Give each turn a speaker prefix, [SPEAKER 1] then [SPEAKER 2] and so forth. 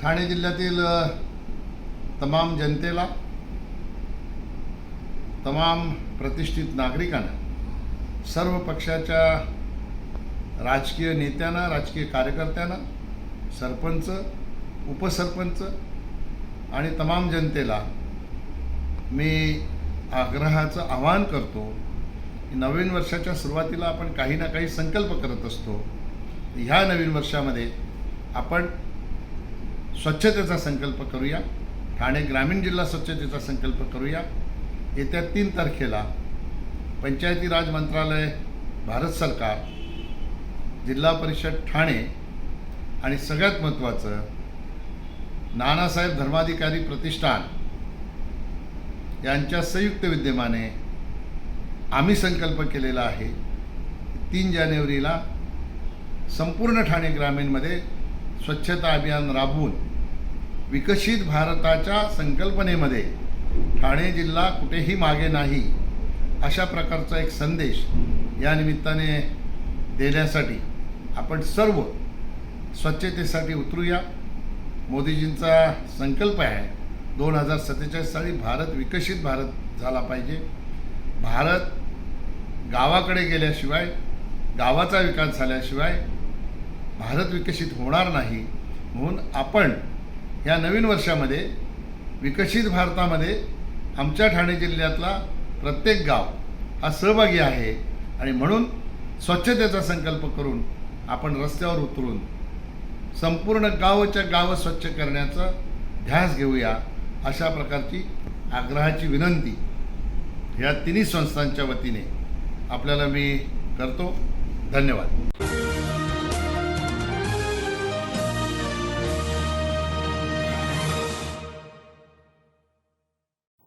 [SPEAKER 1] ठाणे जिल्ह्यातील तमाम जनतेला तमाम प्रतिष्ठित नागरिकांना सर्व पक्षाच्या राजकीय नेत्यांना राजकीय कार्यकर्त्यांना सरपंच उपसरपंच आणि तमाम जनतेला मी आग्रहाचं आवाहन करतो नवीन वर्षाच्या सुरुवातीला आपण काही ना काही संकल्प करत असतो. ह्या नवीन वर्षामध्ये आपण स्वच्छतेचा संकल्प करूया. ठाणे ग्रामीण जिल्हा स्वच्छतेचा संकल्प करूया. येत्या तीन तारखेला पंचायती राज मंत्रालय भारत सरकार जिल्हा परिषद ठाणे आणि सगळ्यात महत्त्वाचं नानासाहेब धर्माधिकारी प्रतिष्ठान यांच्या संयुक्त विद्यमाने आम्ही संकल्प केलेला आहे. तीन जानेवारीला संपूर्ण ठाणे ग्रामीणमध्ये स्वच्छता अभियान राबवून विकसित भारताच्या संकल्पनेमध्ये ठाणे जिल्हा कुठेही मागे नाही अशा प्रकारचा एक संदेश या निमित्ताने देण्यासाठी आपण सर्व स्वच्छतेसाठी उतरूया. मोदीजींचा संकल्प आहे दोन हजार सत्तेचाळीस साली भारत विकसित भारत झाला पाहिजे. भारत गावाकडे गेल्याशिवाय गावाचा विकास झाल्याशिवाय भारत विकसित होणार नाही म्हणून आपण या नवीन वर्षामध्ये विकसित भारतामध्ये आमच्या ठाणे जिल्ह्यातला प्रत्येक गाव हा सहभागी आहे आणि म्हणून स्वच्छतेचा संकल्प करून आपण रस्त्यावर उतरून संपूर्ण गावच्या गावं स्वच्छ करण्याचा ध्यास घेऊया अशा प्रकारची आग्रहाची विनंती या तिन्ही संस्थांच्या वतीने आपल्याला मी करतो. धन्यवाद.